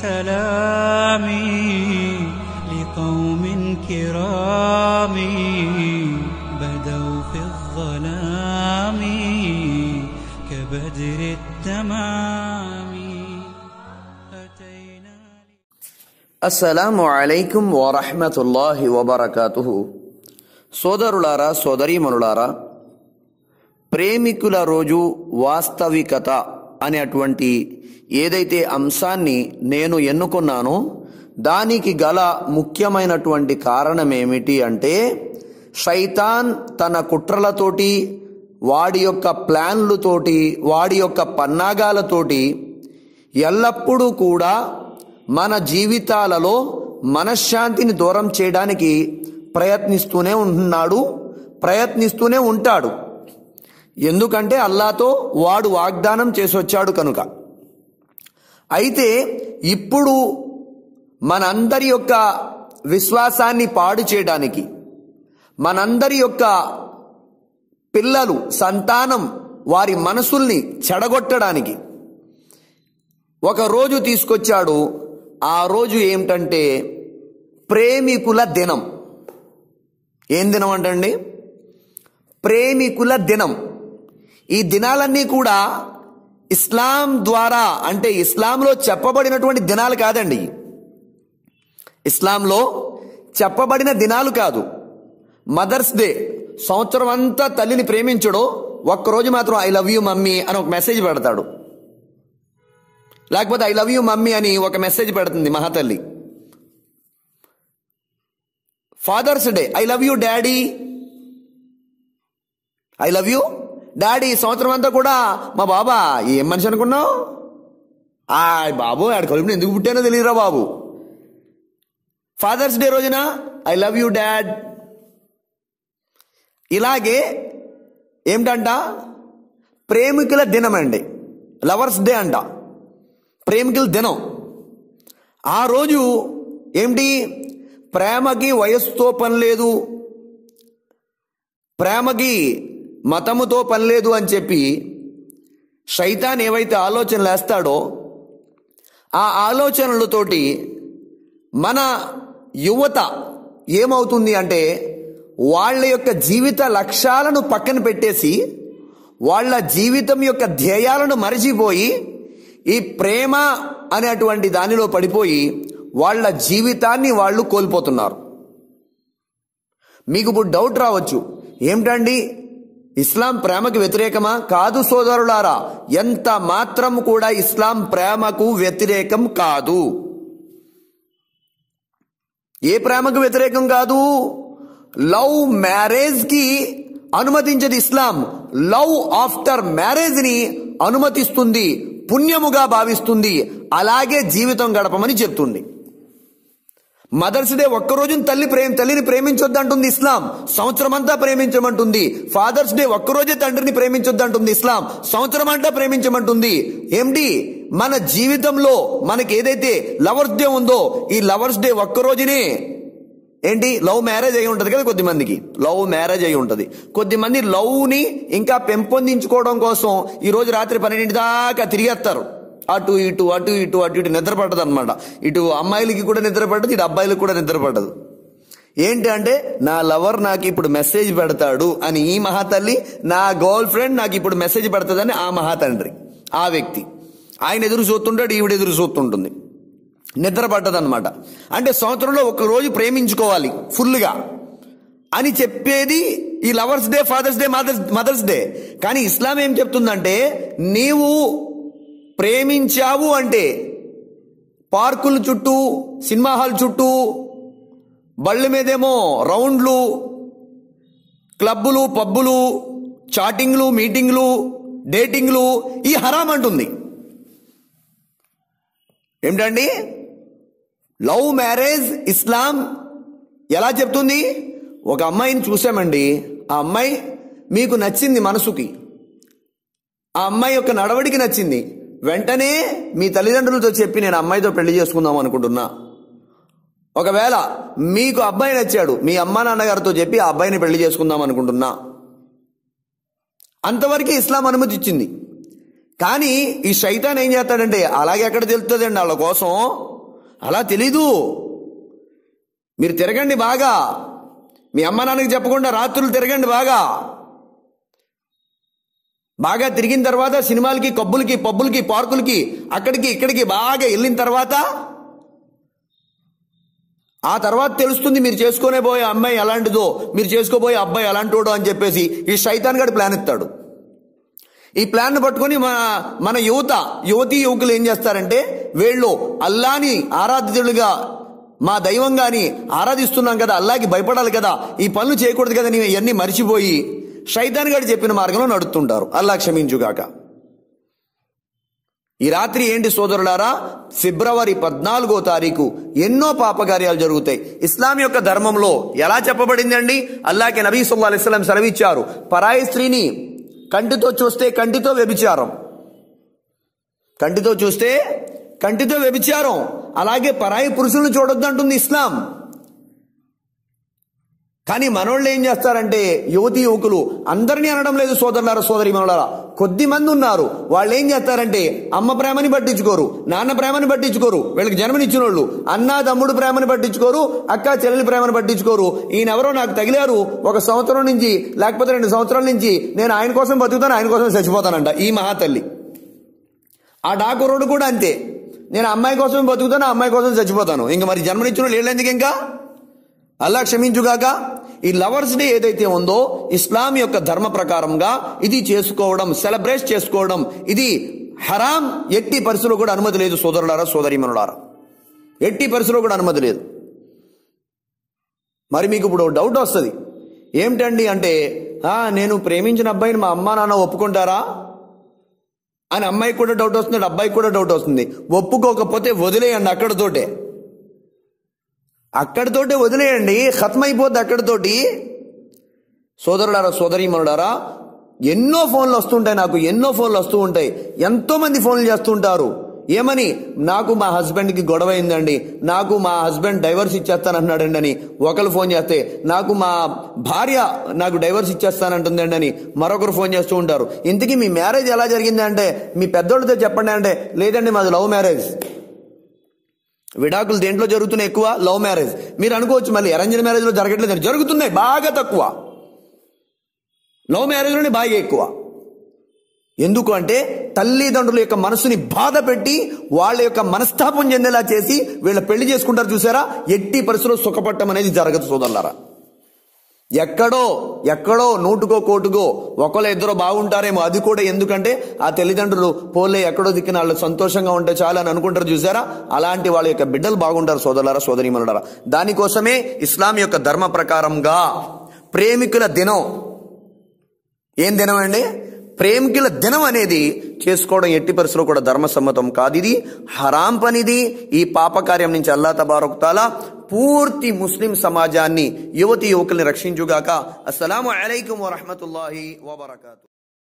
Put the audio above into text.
سلامي لقوم كرام بدوا في الظلام كبدر التمام أتينا అస్సలాము అలైకుం వరహమతుల్లాహి వబర్కాతుహు సోదరులారా సోదరీమణులారా ప్రేమికుల రోజు వాస్తవికత అనేటువంటి ఏదైతే అంశాన్ని నేను ఎన్నుకున్నానో దానికి గల ముఖ్యమైనటువంటి కారణం ఏమిటి అంటే శైతాన్ తన కుట్రలతోటి వాడి యొక్క ప్లాన్లతోటి వాడి యొక్క పన్నాగాలతోటి ఎల్లప్పుడూ కూడా మన జీవితాలలో మనశ్శాంతిని దూరం చేయడానికి ప్రయత్నిస్తూనే ఉంటున్నాడు ప్రయత్నిస్తూనే ఉంటాడు. ఎందుకంటే అల్లాతో వాడు వాగ్దానం చేసి వచ్చాడు కనుక. అయితే ఇప్పుడు మనందరి యొక్క విశ్వాసాన్ని పాడు చేయడానికి మనందరి యొక్క పిల్లలు సంతానం వారి మనసుల్ని చెడగొట్టడానికి ఒక రోజు తీసుకొచ్చాడు. ఆ రోజు ఏమిటంటే ప్రేమికుల దినం. ఏం దినం అంటండి? ప్రేమికుల దినం. ఈ దినాలన్నీ కూడా ఇస్లాం ద్వారా అంటే ఇస్లాంలో చెప్పబడినటువంటి దినాలు కాదండి. ఇస్లాంలో చెప్పబడిన దినాలు కాదు. మదర్స్ డే సంవత్సరం అంతా తల్లిని ప్రేమించడు ఒక్కరోజు మాత్రం ఐ లవ్ యూ మమ్మీ అని ఒక మెసేజ్ పెడతాడు. లేకపోతే ఐ లవ్ యూ మమ్మీ అని ఒక మెసేజ్ పెడుతుంది మహాతల్లి. Father's day I love you daddy I love you daddy సంవత్సరం అంతా కూడా మా బాబా ఏం మనిషి అనుకున్నావు? ఆ బాబు ఆడ కలుపుని ఎందుకు పుట్టానో తెలియదురా బాబు. ఫాదర్స్ డే రోజున ఐ లవ్ యూ డాడ్. ఇలాగే ఏమిటంట? ప్రేమికుల దినం అండి. లవర్స్ డే అంట. ప్రేమికుల దినం. ఆ రోజు ఏమిటి? ప్రేమకి వయస్సుతో పని లేదు. ప్రేమకి మతముతో పని లేదు అని చెప్పి శైతాన్ ఏవైతే ఆలోచనలు వేస్తాడో ఆ ఆలోచనలతోటి మన యువత ఏమవుతుంది అంటే వాళ్ళ యొక్క జీవిత లక్ష్యాలను పక్కన పెట్టేసి వాళ్ళ జీవితం యొక్క ధ్యేయాలను మరిచిపోయి ఈ ప్రేమ అనేటువంటి దానిలో పడిపోయి వాళ్ళ జీవితాన్ని వాళ్ళు కోల్పోతున్నారు. మీకు ఇప్పుడు డౌట్ రావచ్చు. ఏమిటండి? ఇస్లాం ప్రేమకు వ్యతిరేకమా? కాదు సోదరులారా ఎంత మాత్రం కూడా ఇస్లాం ప్రేమకు వ్యతిరేకం కాదు. ఏ ప్రేమకు వ్యతిరేకం కాదు? లవ్ మ్యారేజ్కి అనుమతించదు ఇస్లాం. లవ్ ఆఫ్టర్ మ్యారేజ్ని అనుమతిస్తుంది పుణ్యముగా భావిస్తుంది అలాగే జీవితం గడపమని చెప్తుంది. మదర్స్ డే ఒక్కరోజు తల్లి ప్రేమ తల్లిని ప్రేమించొద్దు అంటుంది ఇస్లాం. సంవత్సరం అంతా ప్రేమించమంటుంది. ఫాదర్స్ డే ఒక్కరోజే తండ్రిని ప్రేమించొద్దు అంటుంది ఇస్లాం. సంవత్సరం అంతా ప్రేమించమంటుంది. ఏంటి మన జీవితంలో మనకి ఏదైతే లవర్స్ డే ఉందో ఈ లవర్స్ డే ఒక్కరోజునే ఏంటి లవ్ మ్యారేజ్ అయి ఉంటుంది కదా కొద్దిమందికి. లవ్ మ్యారేజ్ అయి ఉంటుంది. కొద్దిమంది లవ్ని ఇంకా పెంపొందించుకోవడం కోసం ఈ రోజు రాత్రి పన్నెండింటి దాకా తిరిగేస్తారు. అటు ఇటు అటు ఇటు అటు ఇటు నిద్ర పట్టదు అనమాట ఇటు అమ్మాయిలకి కూడా నిద్ర పట్టదు ఇటు అబ్బాయిలకు కూడా నిద్ర పట్టదు. ఏంటి అంటే నా లవర్ నాకు ఇప్పుడు మెసేజ్ పెడతాడు అని ఈ మహాతల్లి నా గర్ల్ ఫ్రెండ్ నాకు ఇప్పుడు మెసేజ్ పెడతాదని ఆ మహాతండ్రి ఆ వ్యక్తి. ఆయన ఎదురు చూస్తుంటాడు ఈవిడ ఎదురు చూస్తుంటుంది. నిద్ర పట్టదన్నమాట అంటే సంవత్సరంలో ఒకరోజు ప్రేమించుకోవాలి ఫుల్గా. అని చెప్పేది ఈ lovers day father's day mother's mother's day. కానీ ఇస్లాం ఏం చెప్తుందంటే నీవు ప్రేమించావు అంటే పార్కుల చుట్టూ సినిమా హాల్ చుట్టూ బళ్ళ మీదేమో రౌండ్లు క్లబ్బులు పబ్బులు చాటింగ్లు మీటింగ్లు డేటింగ్లు ఈ హరాం అంటుంది. ఏమిటండి? లవ్ మ్యారేజ్ ఇస్లాం ఎలా చెప్తుంది? ఒక అమ్మాయిని చూసామండి ఆ అమ్మాయి మీకు నచ్చింది మనసుకి. ఆ అమ్మాయి యొక్క నడవడికి నచ్చింది. వెంటనే మీ తల్లిదండ్రులతో చెప్పి నేను అమ్మాయితో పెళ్ళి చేసుకుందాం అనుకుంటున్నా. ఒకవేళ మీకు అబ్బాయి నచ్చాడు మీ అమ్మా నాన్నగారితో చెప్పి ఆ అబ్బాయిని పెళ్ళి చేసుకుందాం అనుకుంటున్నా. అంతవరకు ఇస్లాం అనుమతి ఇచ్చింది. కానీ ఈ శైతాన్ ఏం చేస్తాడంటే అలాగే ఎక్కడ తెలుస్తుందండి వాళ్ళ కోసం. అలా తెలీదు. మీరు తిరగండి బాగా. మీ అమ్మ నాన్నకి చెప్పకుండా రాత్రులు తిరగండి బాగా. బాగా తిరిగిన తర్వాత సినిమాలకి కబ్బులకి పబ్బులకి పార్కులకి అక్కడికి ఇక్కడికి బాగా వెళ్ళిన తర్వాత ఆ తర్వాత తెలుస్తుంది మీరు చేసుకునే పోయే అమ్మాయి ఎలాంటిదో మీరు చేసుకోబోయే అబ్బాయి ఎలాంటివాడో అని చెప్పేసి ఈ శైతాన్ గడి ప్లాన్ ఇస్తాడు. ఈ ప్లాన్ పట్టుకొని మన మన యువత యువతి యువకులు ఏం చేస్తారంటే వీళ్ళు అల్లాని ఆరాధితులుగా మా దైవంగాని ఆరాధిస్తున్నాం కదా అల్లాకి భయపడాలి కదా ఈ పనులు చేయకూడదు కదా అని ఇవన్నీ మర్చిపోయి శైతాన్ గారు చెప్పిన మార్గంలో నడుతుంటారు అల్లా క్షమించుగాక. ఈ రాత్రి ఏంటి సోదరులారా? ఫిబ్రవరి పద్నాలుగో తారీఖు ఎన్నో పాపకార్యాలు జరుగుతాయి. ఇస్లాం యొక్క ధర్మంలో ఎలా చెప్పబడిందండి? అల్లాకి నబీ సుల్లా అలిస్లాం సెలవిచ్చారు. పరాయి స్త్రీని కంటితో చూస్తే కంటితో వ్యభిచారం. కంటితో చూస్తే కంటితో వ్యభిచారం. అలాగే పరాయి పురుషులను చూడొద్దు అంటుంది ఇస్లాం. కానీ మనోళ్ళు ఏం చేస్తారంటే యువతి యువకులు అందరినీ అనడం లేదు సోదరులారా సోదరి మనలారా కొద్ది మంది ఉన్నారు. వాళ్ళు ఏం చేస్తారంటే అమ్మ ప్రేమని పట్టించుకోరు నాన్న ప్రేమని పట్టించుకోరు వీళ్ళకి జన్మనిచ్చిన వాళ్ళు అన్న తమ్ముడు ప్రేమని పట్టించుకోరు అక్క చెల్లెలి ప్రేమని పట్టించుకోరు. ఈయనెవరో నాకు తగిలారు ఒక సంవత్సరం నుంచి లేకపోతే రెండు సంవత్సరాల నుంచి నేను ఆయన కోసం బతుకుతాను ఆయన కోసం చచ్చిపోతానంట ఈ మహాతల్లి. ఆ డాకురోడు కూడా అంతే. నేను అమ్మాయి కోసం బతుకుతాను ఆ అమ్మాయి కోసం చచ్చిపోతాను. ఇంకా మరి జన్మనిచ్చిన వాళ్ళు వీళ్ళు ఎందుకు ఇంకా? అల్లా క్షమించుగాక. ఈ లవర్స్ డే ఏదైతే ఉందో ఇస్లాం యొక్క ధర్మ ప్రకారంగా ఇది చేసుకోవడం సెలబ్రేట్ చేసుకోవడం ఇది హరాం ఎట్టి పరిస్థితుల్లో కూడా అనుమతి లేదు సోదరులారా సోదరిమనులారా ఎట్టి పరిస్థితుల్లో కూడా అనుమతి లేదు. మరి మీకు ఇప్పుడు డౌట్ వస్తుంది. ఏమిటండి అంటే నేను ప్రేమించిన అబ్బాయిని మా అమ్మా నాన్న ఒప్పుకుంటారా? అని అమ్మాయికి కూడా డౌట్ వస్తుంది అబ్బాయికి కూడా డౌట్ వస్తుంది. ఒప్పుకోకపోతే వదిలేయండి అక్కడతోటే. అక్కడితోటే వదిలేయండి ఖత్మ అయిపోద్ది అక్కడితోటి సోదరుడారా సోదరీమనులారా ఎన్నో ఫోన్లు వస్తుంటాయి నాకు ఎన్నో ఫోన్లు వస్తూ ఉంటాయి. ఎంతోమంది ఫోన్లు చేస్తుంటారు. ఏమని? నాకు మా హస్బెండ్కి గొడవ అయిందండి నాకు మా హస్బెండ్ డైవర్స్ ఇచ్చేస్తానంటున్నాడండి అని ఒకరు ఫోన్ చేస్తే నాకు మా భార్య నాకు డైవర్స్ ఇచ్చేస్తానంటుందండి అని మరొకరు ఫోన్ చేస్తూ ఉంటారు. ఇంతకీ మీ మ్యారేజ్ ఎలా జరిగింది అంటే మీ పెద్దోళ్ళతో చెప్పండి అంటే లేదండి మాది లవ్ మ్యారేజ్. విడాకులు దేంట్లో జరుగుతున్నాయి ఎక్కువ? లవ్ మ్యారేజ్ మీరు అనుకోవచ్చు మళ్ళీ అరేంజ్డ్ మ్యారేజ్లో జరగట్లేదు జరుగుతున్నాయి బాగా తక్కువ. లవ్ మ్యారేజ్లోనే బాగా ఎక్కువ. ఎందుకు అంటే తల్లిదండ్రుల యొక్క మనసుని బాధ పెట్టి వాళ్ళ యొక్క మనస్తాపం చెందేలా చేసి వీళ్ళ పెళ్ళి చేసుకుంటారు చూసారా? ఎట్టి పరిస్థితుల్లో సుఖపట్టం అనేది జరగదు సోదరులారా. ఎక్కడో ఎక్కడో నూటుకో కోటుకో ఒకళ్ళు ఇద్దరు బాగుంటారేమో. అది కూడా ఎందుకంటే ఆ తల్లిదండ్రులు పోలే ఎక్కడో దిక్కిన వాళ్ళు సంతోషంగా ఉంటే చాలా అని అనుకుంటారు చూసారా? అలాంటి వాళ్ళ యొక్క బిడ్డలు బాగుంటారు సోదరులారా సోదరీమనులారా దానికోసమే ఇస్లాం యొక్క ధర్మ ప్రకారంగా ప్రేమికుల దినం. ఏం దినం అండి? ప్రేమికుల దినం అనేది చేసుకోవడం ఎట్టి పరిస్థితుల్లో కూడా ధర్మసమ్మతం కాదు. ఇది హరాం పనిది. ఈ పాపకార్యం నుంచి అల్లా తబారకుతాలా పూర్తి ముస్లిం సమాజాన్ని యువతి యువకుల్ని రక్షించుగాక. అస్సలం అలైకం వరహమతుల్లాహి వబర్కాతు.